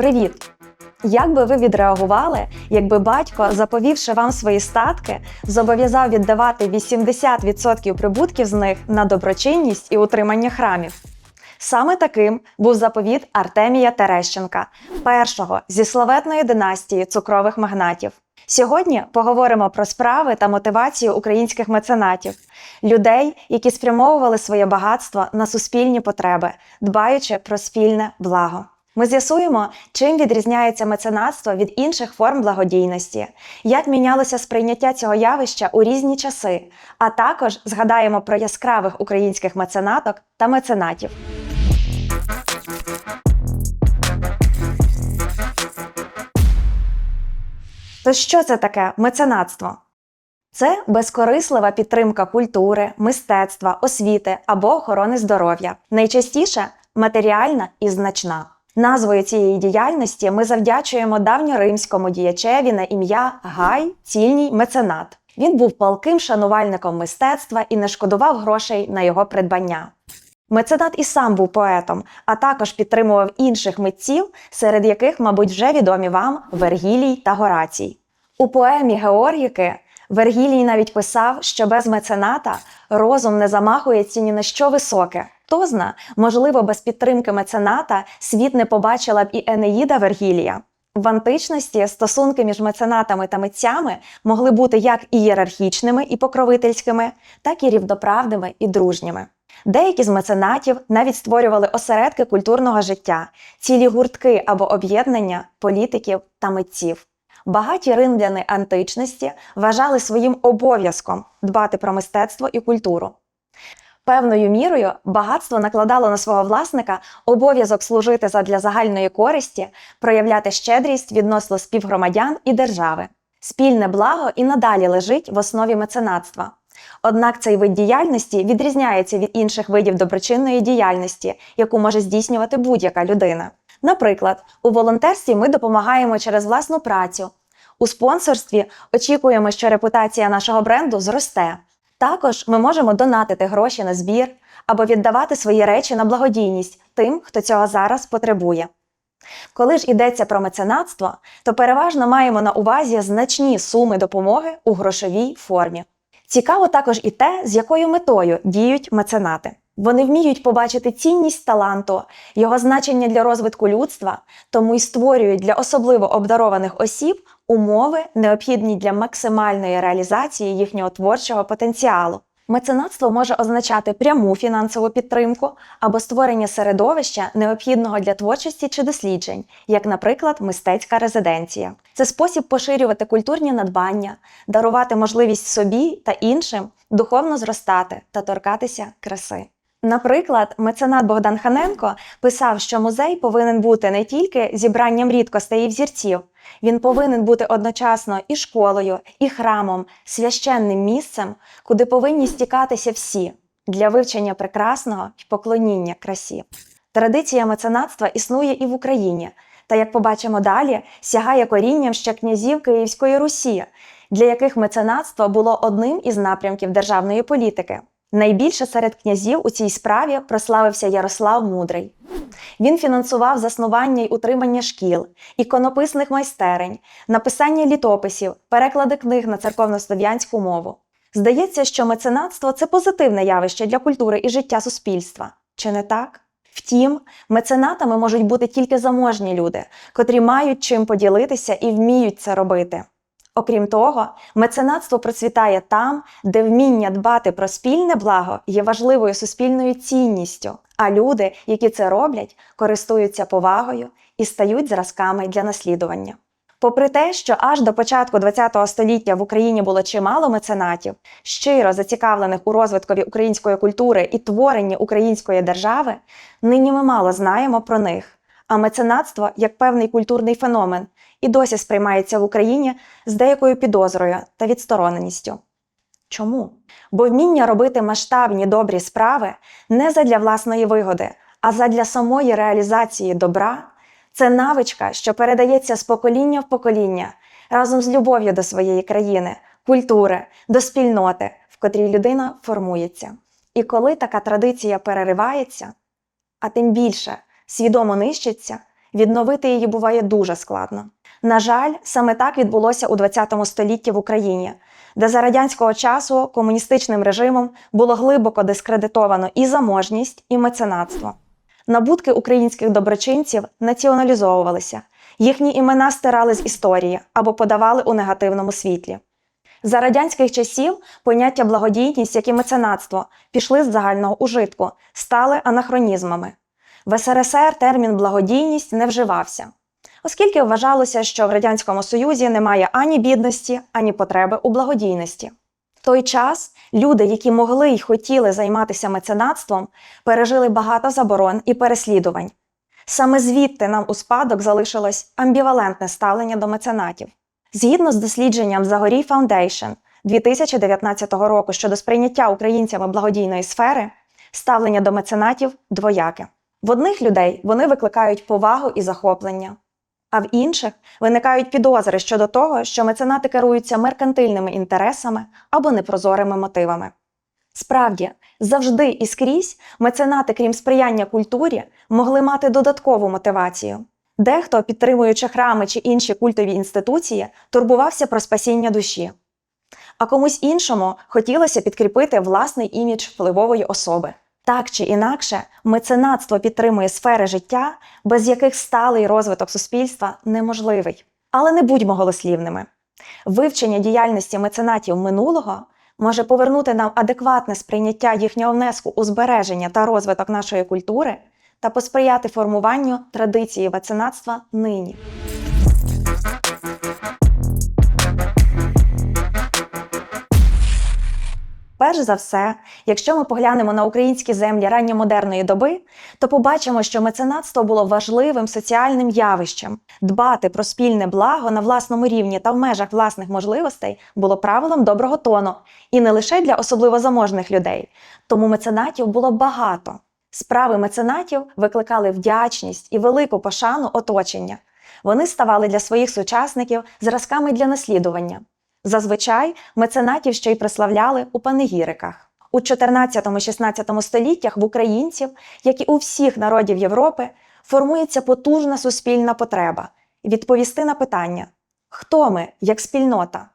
Привіт! Як би ви відреагували, якби батько, заповівши вам свої статки, зобов'язав віддавати 80% прибутків з них на доброчинність і утримання храмів? Саме таким був заповіт Артемія Терещенка, першого зі славетної династії цукрових магнатів. Сьогодні поговоримо про справи та мотивацію українських меценатів, людей, які спрямовували своє багатство на суспільні потреби, дбаючи про спільне благо. Ми з'ясуємо, чим відрізняється меценатство від інших форм благодійності, як мінялося сприйняття цього явища у різні часи, а також згадаємо про яскравих українських меценаток та меценатів. То що це таке меценатство? Це безкорислива підтримка культури, мистецтва, освіти або охорони здоров'я. Найчастіше матеріальна і значна. Назвою цієї діяльності ми завдячуємо давньоримському діячеві на ім'я Гай Цільній Меценат. Він був палким шанувальником мистецтва і не шкодував грошей на його придбання. Меценат і сам був поетом, а також підтримував інших митців, серед яких, мабуть, вже відомі вам Вергілій та Горацій. У поемі Георгіки Вергілій навіть писав, що без мецената розум не замахується ні на що високе. Хто зна, можливо, без підтримки мецената світ не побачила б і Енеїда Вергілія. В античності стосунки між меценатами та митцями могли бути як ієрархічними і покровительськими, так і рівноправними і дружніми. Деякі з меценатів навіть створювали осередки культурного життя, цілі гуртки або об'єднання політиків та митців. Багаті римляни античності вважали своїм обов'язком дбати про мистецтво і культуру. Певною мірою багатство накладало на свого власника обов'язок служити задля загальної користі, проявляти щедрість відносно співгромадян і держави. Спільне благо і надалі лежить в основі меценатства. Однак цей вид діяльності відрізняється від інших видів доброчинної діяльності, яку може здійснювати будь-яка людина. Наприклад, у волонтерстві ми допомагаємо через власну працю. У спонсорстві очікуємо, що репутація нашого бренду зросте. Також ми можемо донатити гроші на збір або віддавати свої речі на благодійність тим, хто цього зараз потребує. Коли ж йдеться про меценатство, то переважно маємо на увазі значні суми допомоги у грошовій формі. Цікаво також і те, з якою метою діють меценати. Вони вміють побачити цінність таланту, його значення для розвитку людства, тому й створюють для особливо обдарованих осіб умови, необхідні для максимальної реалізації їхнього творчого потенціалу. Меценатство може означати пряму фінансову підтримку або створення середовища, необхідного для творчості чи досліджень, як, наприклад, мистецька резиденція. Це спосіб поширювати культурні надбання, дарувати можливість собі та іншим духовно зростати та торкатися краси. Наприклад, меценат Богдан Ханенко писав, що музей повинен бути не тільки зібранням рідкостей і взірців, він повинен бути одночасно і школою, і храмом, священним місцем, куди повинні стікатися всі для вивчення прекрасного і поклоніння красі. Традиція меценатства існує і в Україні, та, як побачимо далі, сягає корінням ще князів Київської Русі, для яких меценатство було одним із напрямків державної політики. Найбільше серед князів у цій справі прославився Ярослав Мудрий. Він фінансував заснування й утримання шкіл, іконописних майстерень, написання літописів, переклади книг на церковнослов'янську мову. Здається, що меценатство це позитивне явище для культури і життя суспільства. Чи не так? Втім, меценатами можуть бути тільки заможні люди, котрі мають чим поділитися і вміють це робити. Окрім того, меценатство процвітає там, де вміння дбати про спільне благо є важливою суспільною цінністю, а люди, які це роблять, користуються повагою і стають зразками для наслідування. Попри те, що аж до початку ХХ століття в Україні було чимало меценатів, щиро зацікавлених у розвиткові української культури і творенні української держави, нині ми мало знаємо про них. А меценатство, як певний культурний феномен, і досі сприймається в Україні з деякою підозрою та відстороненістю. Чому? Бо вміння робити масштабні добрі справи не задля власної вигоди, а задля самої реалізації добра це навичка, що передається з покоління в покоління разом з любов'ю до своєї країни, культури, до спільноти, в котрій людина формується. І коли така традиція переривається, а тим більше свідомо нищиться, відновити її буває дуже складно. На жаль, саме так відбулося у ХХ столітті в Україні, де за радянського часу комуністичним режимом було глибоко дискредитовано і заможність, і меценатство. Набутки українських доброчинців націоналізовувалися, їхні імена стирали з історії або подавали у негативному світлі. За радянських часів поняття благодійність, як і меценатство, пішли з загального ужитку, стали анахронізмами. В СРСР термін благодійність не вживався, оскільки вважалося, що в Радянському Союзі немає ані бідності, ані потреби у благодійності. В той час люди, які могли й хотіли займатися меценатством, пережили багато заборон і переслідувань. Саме звідти нам у спадок залишилось амбівалентне ставлення до меценатів. Згідно з дослідженням Загорій Foundation 2019 року щодо сприйняття українцями благодійної сфери, ставлення до меценатів двояке. В одних людей вони викликають повагу і захоплення, а в інших виникають підозри щодо того, що меценати керуються меркантильними інтересами або непрозорими мотивами. Справді, завжди і скрізь меценати, крім сприяння культурі, могли мати додаткову мотивацію. Дехто, підтримуючи храми чи інші культові інституції, турбувався про спасіння душі. А комусь іншому хотілося підкріпити власний імідж впливової особи. Так чи інакше, меценатство підтримує сфери життя, без яких сталий розвиток суспільства неможливий. Але не будьмо голослівними. Вивчення діяльності меценатів минулого може повернути нам адекватне сприйняття їхнього внеску у збереження та розвиток нашої культури та посприяти формуванню традиції меценатства нині. Перш за все, якщо ми поглянемо на українські землі ранньомодерної доби, то побачимо, що меценатство було важливим соціальним явищем. Дбати про спільне благо на власному рівні та в межах власних можливостей було правилом доброго тону, і не лише для особливо заможних людей. Тому меценатів було багато. Справи меценатів викликали вдячність і велику пошану оточення. Вони ставали для своїх сучасників зразками для наслідування. Зазвичай меценатів ще й прославляли у панегіриках. У 14-16 століттях в українців, як і у всіх народів Європи, формується потужна суспільна потреба відповісти на питання, хто ми як спільнота?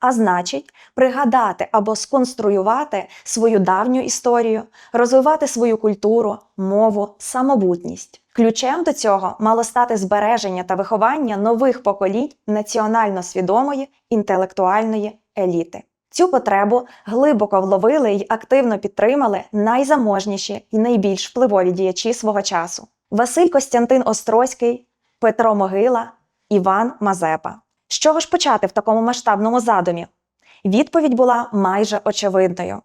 А значить, пригадати або сконструювати свою давню історію, розвивати свою культуру, мову, самобутність. Ключем до цього мало стати збереження та виховання нових поколінь національно свідомої інтелектуальної еліти. Цю потребу глибоко вловили й активно підтримали найзаможніші і найбільш впливові діячі свого часу: Василь Костянтин Острозький, Петро Могила, Іван Мазепа. З чого ж почати в такому масштабному задумі? Відповідь була майже очевидною: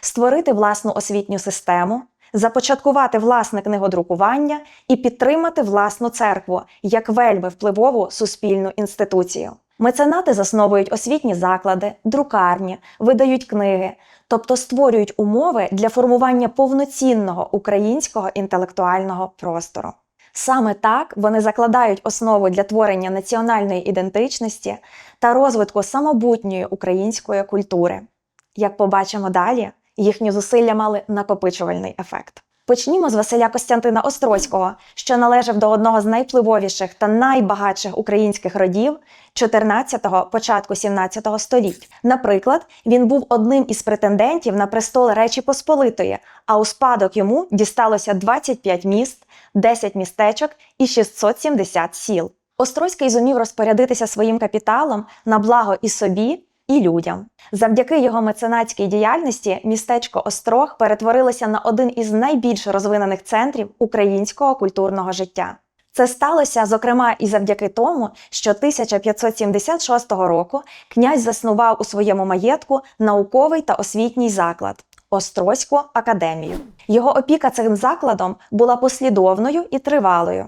створити власну освітню систему, започаткувати власне книгодрукування і підтримати власну церкву як вельми впливову суспільну інституцію. Меценати засновують освітні заклади, друкарні, видають книги, тобто створюють умови для формування повноцінного українського інтелектуального простору. Саме так вони закладають основу для творення національної ідентичності та розвитку самобутньої української культури. Як побачимо далі, їхні зусилля мали накопичувальний ефект. Почнімо з Василя Костянтина Острозького, що належав до одного з найвпливовіших та найбагатших українських родів 14-го, початку 17-го століть. Наприклад, він був одним із претендентів на престол Речі Посполитої, а у спадок йому дісталося 25 міст, 10 містечок і 670 сіл. Острозький зумів розпорядитися своїм капіталом на благо і собі, і людям. Завдяки його меценатській діяльності містечко Острог перетворилося на один із найбільш розвинених центрів українського культурного життя. Це сталося, зокрема, і завдяки тому, що 1576 року князь заснував у своєму маєтку науковий та освітній заклад Острозьку академію. Його опіка цим закладом була послідовною і тривалою.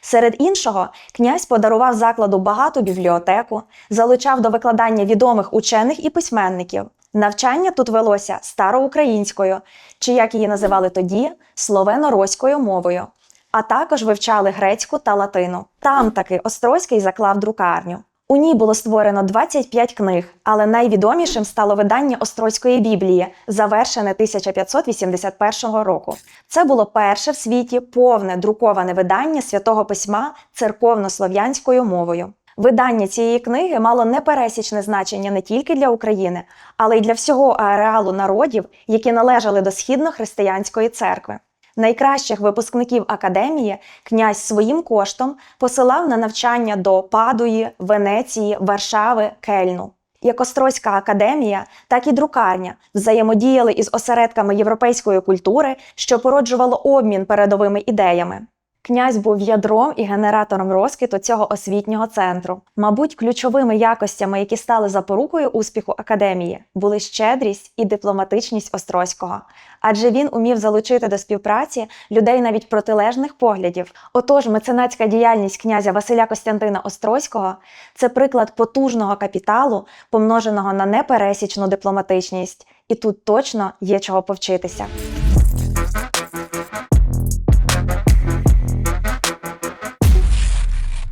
Серед іншого, князь подарував закладу багату бібліотеку, залучав до викладання відомих учених і письменників. Навчання тут велося староукраїнською, чи як її називали тоді, словено-роською мовою, а також вивчали грецьку та латину. Там таки Острозький заклав друкарню. У ній було створено 25 книг, але найвідомішим стало видання Острозької Біблії, завершене 1581 року. Це було перше в світі повне друковане видання святого письма церковнослов'янською мовою. Видання цієї книги мало непересічне значення не тільки для України, але й для всього ареалу народів, які належали до східно-християнської церкви. Найкращих випускників академії князь своїм коштом посилав на навчання до Падуї, Венеції, Варшави, Кельну. Як Острозька академія, так і друкарня взаємодіяли із осередками європейської культури, що породжувало обмін передовими ідеями. Князь був ядром і генератором розквіту цього освітнього центру. Мабуть, ключовими якостями, які стали запорукою успіху академії, були щедрість і дипломатичність Острозького, адже він умів залучити до співпраці людей навіть протилежних поглядів. Отож, меценатська діяльність князя Василя Костянтина Острозького це приклад потужного капіталу, помноженого на непересічну дипломатичність, і тут точно є чого повчитися.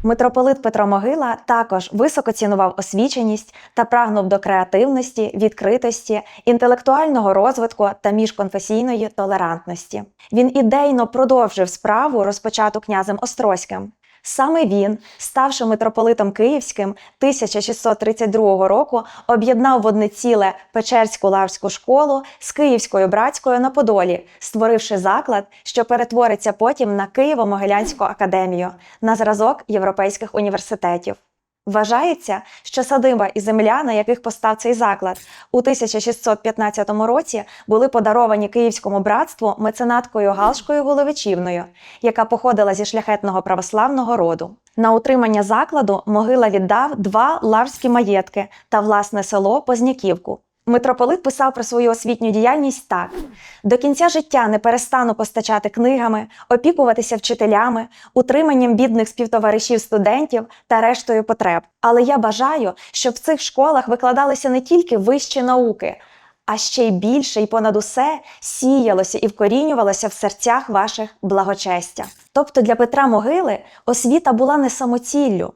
Митрополит Петро Могила також високо цінував освіченість та прагнув до креативності, відкритості, інтелектуального розвитку та міжконфесійної толерантності. Він ідейно продовжив справу, розпочату князем Острозьким. Саме він, ставши митрополитом Київським 1632 року, об'єднав в одне ціле Печерську лавську школу з Київською братською на Подолі, створивши заклад, що перетвориться потім на Києво-Могилянську академію на зразок європейських університетів. Вважається, що садиба і земля, на яких постав цей заклад, у 1615 році були подаровані Київському братству меценаткою Галшкою Головичівною, яка походила зі шляхетного православного роду. На утримання закладу могила віддав два лаврські маєтки та власне село Позняківку. Митрополит писав про свою освітню діяльність так: до кінця життя не перестану постачати книгами, опікуватися вчителями, утриманням бідних співтоваришів студентів та рештою потреб. Але я бажаю, щоб в цих школах викладалися не тільки вищі науки, а ще й більше і понад усе сіялося і вкорінювалося в серцях ваших благочестя. Тобто для Петра Могили освіта була не самоціллю,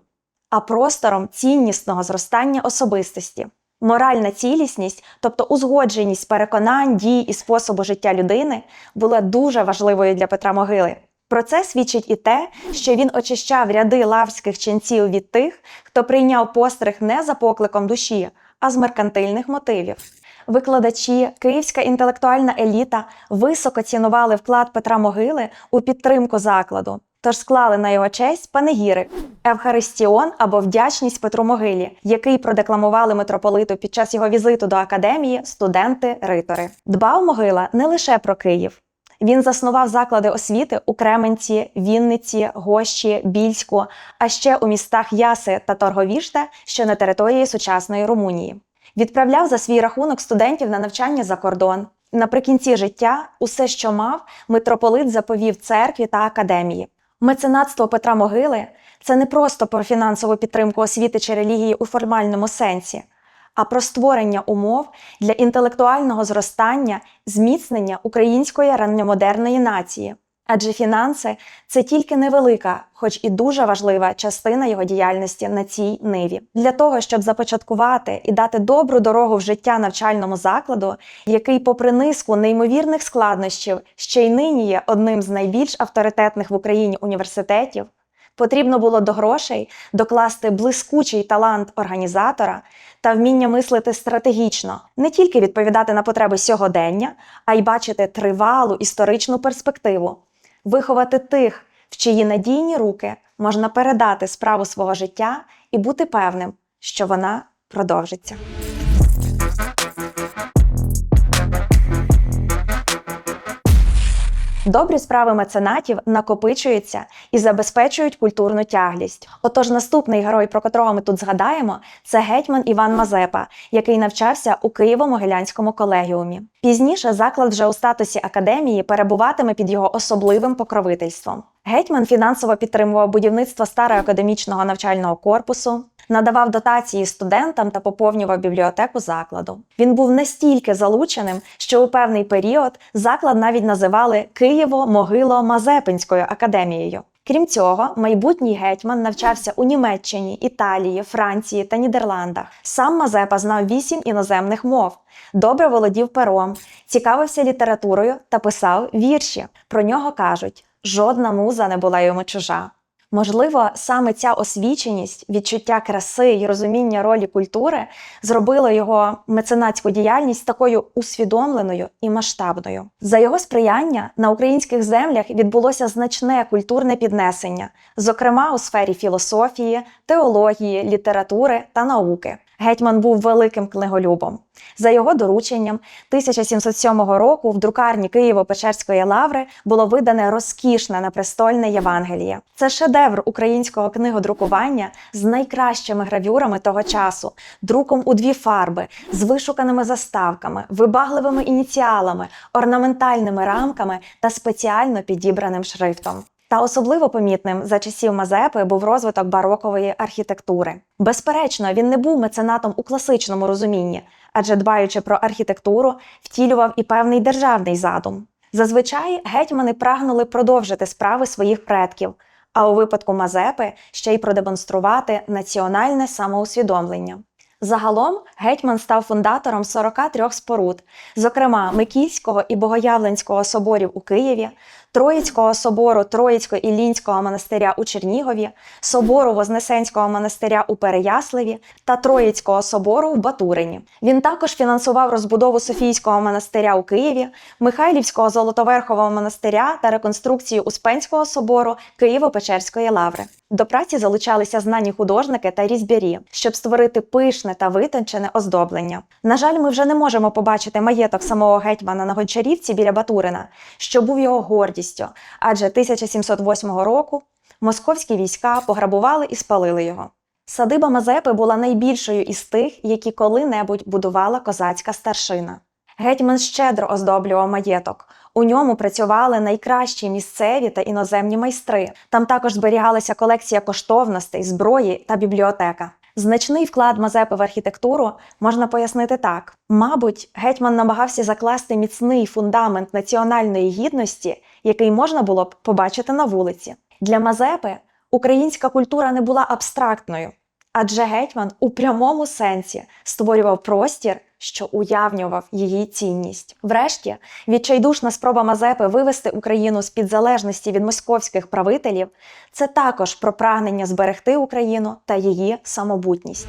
а простором ціннісного зростання особистості. Моральна цілісність, тобто узгодженість переконань, дій і способу життя людини, була дуже важливою для Петра Могили. Про це свідчить і те, що він очищав ряди лаврських ченців від тих, хто прийняв постриг не за покликом душі, а з меркантильних мотивів. Викладачі, київська інтелектуальна еліта високо цінували вклад Петра Могили у підтримку закладу, тож склали на його честь панегірик, Евхаристіон або вдячність Петру Могилі, який продекламували митрополиту під час його візиту до академії студенти-ритори. Дбав могила не лише про Київ. Він заснував заклади освіти у Кременці, Вінниці, Гощі, Більську, а ще у містах Яси та Торговіште, що на території сучасної Румунії. Відправляв за свій рахунок студентів на навчання за кордон. Наприкінці життя усе, що мав, митрополит заповів церкві та академії. Меценатство Петра Могили це не просто про фінансову підтримку освіти чи релігії у формальному сенсі, а про створення умов для інтелектуального зростання, зміцнення української ранньомодерної нації. Адже фінанси це тільки невелика, хоч і дуже важлива частина його діяльності на цій ниві. Для того, щоб започаткувати і дати добру дорогу в життя навчальному закладу, який, попри низку неймовірних складнощів, ще й нині є одним з найбільш авторитетних в Україні університетів, потрібно було до грошей докласти блискучий талант організатора та вміння мислити стратегічно, не тільки відповідати на потреби сьогодення, а й бачити тривалу історичну перспективу виховати тих, в чиї надійні руки можна передати справу свого життя і бути певним, що вона продовжиться. Добрі справи меценатів накопичуються і забезпечують культурну тяглість. Отож, наступний герой, про котрого ми тут згадаємо, це гетьман Іван Мазепа, який навчався у Києво-Могилянському колегіумі. Пізніше заклад вже у статусі академії перебуватиме під його особливим покровительством. Гетьман фінансово підтримував будівництво старого академічного навчального корпусу, надавав дотації студентам та поповнював бібліотеку закладу. Він був настільки залученим, що у певний період заклад навіть називали Києво-Могило-Мазепинською академією. Крім цього, майбутній гетьман навчався у Німеччині, Італії, Франції та Нідерландах. Сам Мазепа знав вісім іноземних мов, добре володів пером, цікавився літературою та писав вірші. Про нього кажуть: жодна муза не була йому чужа. Можливо, саме ця освіченість, відчуття краси і розуміння ролі культури зробило його меценатську діяльність такою усвідомленою і масштабною. За його сприяння на українських землях відбулося значне культурне піднесення, зокрема у сфері філософії, теології, літератури та науки. Гетьман був великим книголюбом. За його дорученням 1707 року в друкарні Києво-Печерської лаври було видане розкішне непрестольне Євангеліє. Це шедевр українського книгодрукування з найкращими гравюрами того часу, друком у дві фарби, з вишуканими заставками, вибагливими ініціалами, орнаментальними рамками та спеціально підібраним шрифтом. Та особливо помітним за часів Мазепи був розвиток барокової архітектури. Безперечно, він не був меценатом у класичному розумінні, адже дбаючи про архітектуру, втілював і певний державний задум. Зазвичай гетьмани прагнули продовжити справи своїх предків, а у випадку Мазепи ще й продемонструвати національне самоусвідомлення. Загалом гетьман став фундатором 43 споруд, зокрема Микільського і Богоявленського соборів у Києві, Троїцького собору Троїцько-Іллінського монастиря у Чернігові, собору Вознесенського монастиря у Переяславі та Троїцького собору в Батурині. Він також фінансував розбудову Софійського монастиря у Києві, Михайлівського Золотоверхового монастиря та реконструкцію Успенського собору Києво-Печерської лаври. До праці залучалися знані художники та різьбярі, щоб створити пишне та витончене оздоблення. На жаль, ми вже не можемо побачити маєток самого гетьмана на Гончарівці біля Батурина, що був його гордістю, адже 1708 року московські війська пограбували і спалили його. Садиба Мазепи була найбільшою із тих, які коли-небудь будувала козацька старшина. Гетьман щедро оздоблював маєток. У ньому працювали найкращі місцеві та іноземні майстри. Там також зберігалася колекція коштовностей, зброї та бібліотека. Значний вклад Мазепи в архітектуру можна пояснити так: мабуть, гетьман намагався закласти міцний фундамент національної гідності, який можна було б побачити на вулиці. Для Мазепи українська культура не була абстрактною, адже гетьман у прямому сенсі створював простір, що уявнював її цінність. Врешті, відчайдушна спроба Мазепи вивести Україну з під залежності від московських правителів це також про прагнення зберегти Україну та її самобутність.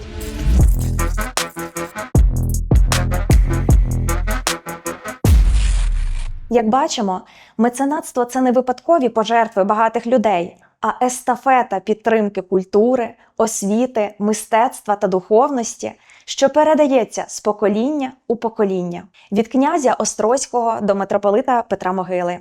Як бачимо, меценатство це не випадкові пожертви багатих людей, а естафета підтримки культури, освіти, мистецтва та духовності, що передається з покоління у покоління. Від князя Острозького до митрополита Петра Могили,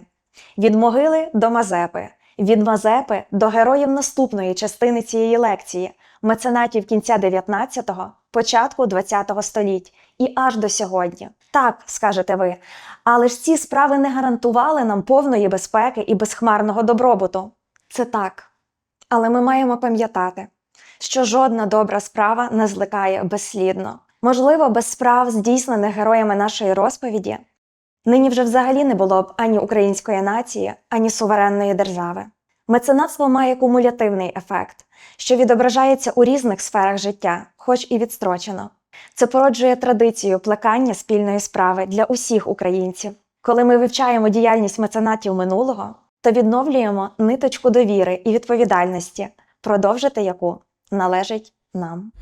від Могили до Мазепи, від Мазепи до героїв наступної частини цієї лекції, меценатів кінця 19-го, початку 20-го століть і аж до сьогодні. Так, скажете ви, але ж ці справи не гарантували нам повної безпеки і безхмарного добробуту. Це так. Але ми маємо пам'ятати, що жодна добра справа не зникає безслідно. Можливо, без справ, здійснених героями нашої розповіді, нині вже взагалі не було б ані української нації, ані суверенної держави. Меценатство має кумулятивний ефект, що відображається у різних сферах життя, хоч і відстрочено. Це породжує традицію плекання спільної справи для усіх українців. Коли ми вивчаємо діяльність меценатів минулого, то відновлюємо ниточку довіри і відповідальності, продовжити яку належить нам.